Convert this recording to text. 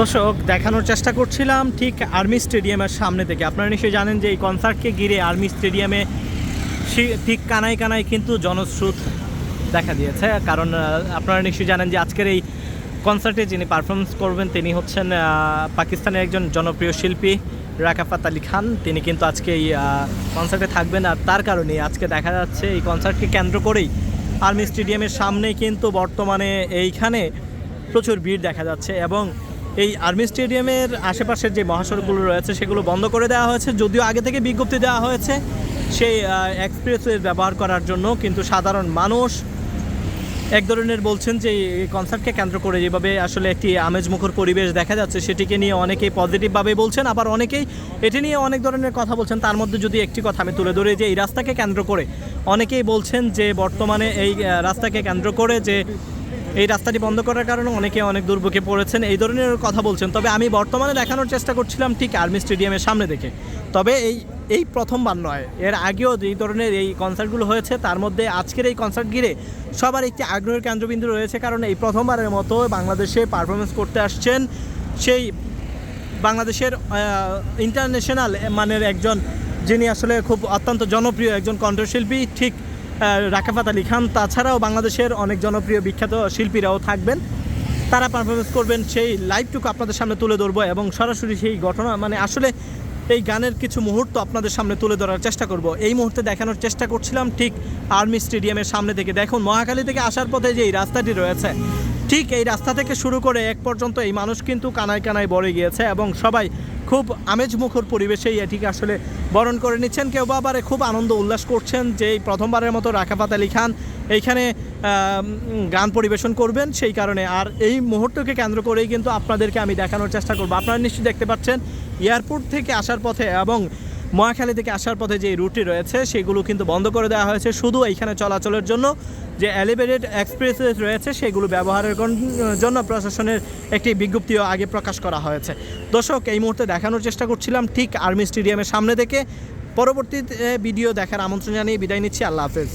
দর্শক, দেখানোর চেষ্টা করছিলাম ঠিক আর্মি স্টেডিয়ামের সামনে থেকে। আপনারা নিশ্চয়ই জানেন যে এই কনসার্টকে ঘিরে আর্মি স্টেডিয়ামে ঠিক কানায় কানায় কিন্তু জনস্রোত দেখা দিয়েছে। কারণ আপনারা নিশ্চয়ই জানেন যে আজকের এই কনসার্টে যিনি পারফরমেন্স করবেন, তিনি হচ্ছেন পাকিস্তানের একজন জনপ্রিয় শিল্পী রাকাফাত আলী খান। তিনি কিন্তু আজকে এই কনসার্টে থাকবেন আর তার কারণে আজকে দেখা যাচ্ছে এই কনসার্টকে কেন্দ্র করেই আর্মি স্টেডিয়ামের সামনেই কিন্তু বর্তমানে এইখানে প্রচুর ভিড় দেখা যাচ্ছে এবং এই আর্মি স্টেডিয়ামের আশেপাশের যে মহাসড়কগুলো রয়েছে, সেগুলো বন্ধ করে দেওয়া হয়েছে। যদিও আগে থেকে বিজ্ঞপ্তি দেওয়া হয়েছে, সেই এক্সপ্রেসওয়ে ব্যবহার করার জন্য কিন্তু সাধারণ মানুষ এক ধরনের বলছেন যে এই কনসার্টকে কেন্দ্র করে যেভাবে আসলে একটি আমেজমুখর পরিবেশ দেখা যাচ্ছে, সেটিকে নিয়ে অনেকেই পজিটিভভাবে বলছেন, আবার অনেকেই এটি নিয়ে অনেক ধরনের কথা বলছেন। তার মধ্যে যদি একটি কথা আমি তুলে ধরি, যে এই রাস্তাকে কেন্দ্র করে অনেকেই বলছেন যে বর্তমানে এই রাস্তাকে কেন্দ্র করে যে এই রাস্তাটি বন্ধ করার কারণে অনেকে অনেক দুর্ভোগে পড়েছেন। এই ধরনের কথা বলছেন। তবে আমি বর্তমানে দেখানোর চেষ্টা করছিলাম ঠিক আর্মি স্টেডিয়ামের সামনে দেখে। তবে এই এই প্রথমবার নয়, এর আগেও যেই ধরনের এই কনসার্টগুলো হয়েছে, তার মধ্যে আজকের এই কনসার্ট ঘিরে সবার একটি আগ্রহের কেন্দ্রবিন্দু রয়েছে। কারণ এই প্রথমবারের মতো বাংলাদেশে পারফরমেন্স করতে আসছেন সেই বাংলাদেশের ইন্টারন্যাশনাল মানের একজন যিনি আসলে খুব অত্যন্ত জনপ্রিয় একজন কণ্ঠশিল্পী। ঠিক রাকাফাত আলী খান। তাছাড়াও বাংলাদেশের অনেক জনপ্রিয় বিখ্যাত শিল্পীরাও থাকবেন। তারা পারফরমেন্স করবেন সেই লাইভটুকু আপনাদের সামনে তুলে ধরবো এবং সরাসরি সেই ঘটনা মানে আসলে এই গানের কিছু মুহূর্ত আপনাদের সামনে তুলে ধরার চেষ্টা করব। এই মুহূর্তে দেখানোর চেষ্টা করছিলাম ঠিক আর্মি স্টেডিয়ামের সামনে থেকে। দেখুন মহাকালী থেকে আসার পথে যে এই রাস্তাটি রয়েছে ঠিক এই রাস্তা থেকে শুরু করে এক পর্যন্ত এই মানুষ কিন্তু কানায় কানায় বড়ে গিয়েছে এবং সবাই খুব আমেজমুখর পরিবেশেই এটিকে আসলে বরণ করে নিচ্ছেন। কেউ বা আবার খুব আনন্দ উল্লাস করছেন যে এই প্রথমবারের মতো রাকাফাত আলী খান এইখানে গান পরিবেশন করবেন। সেই কারণে আর এই মুহূর্তকে কেন্দ্র করেই কিন্তু আপনাদেরকে আমি দেখানোর চেষ্টা করব। আপনারা নিশ্চয়ই দেখতে পাচ্ছেন, এয়ারপোর্ট থেকে আসার পথে এবং মহাখালী থেকে আসার পথে যে রুটটি রয়েছে, সেগুলো কিন্তু বন্ধ করে দেওয়া হয়েছে। শুধু এইখানে চলাচলের জন্য যে এলিভেটেড এক্সপ্রেস রয়েছে, সেগুলো ব্যবহারের জন্য প্রশাসনের একটি বিজ্ঞপ্তিও আগে প্রকাশ করা হয়েছে। দর্শক, এই মুহূর্তে দেখানোর চেষ্টা করছিলাম ঠিক আর্মি স্টেডিয়ামের সামনে থেকে। পরবর্তী ভিডিও দেখার আমন্ত্রণ জানিয়ে বিদায় নিচ্ছি। আল্লাহ হাফেজ।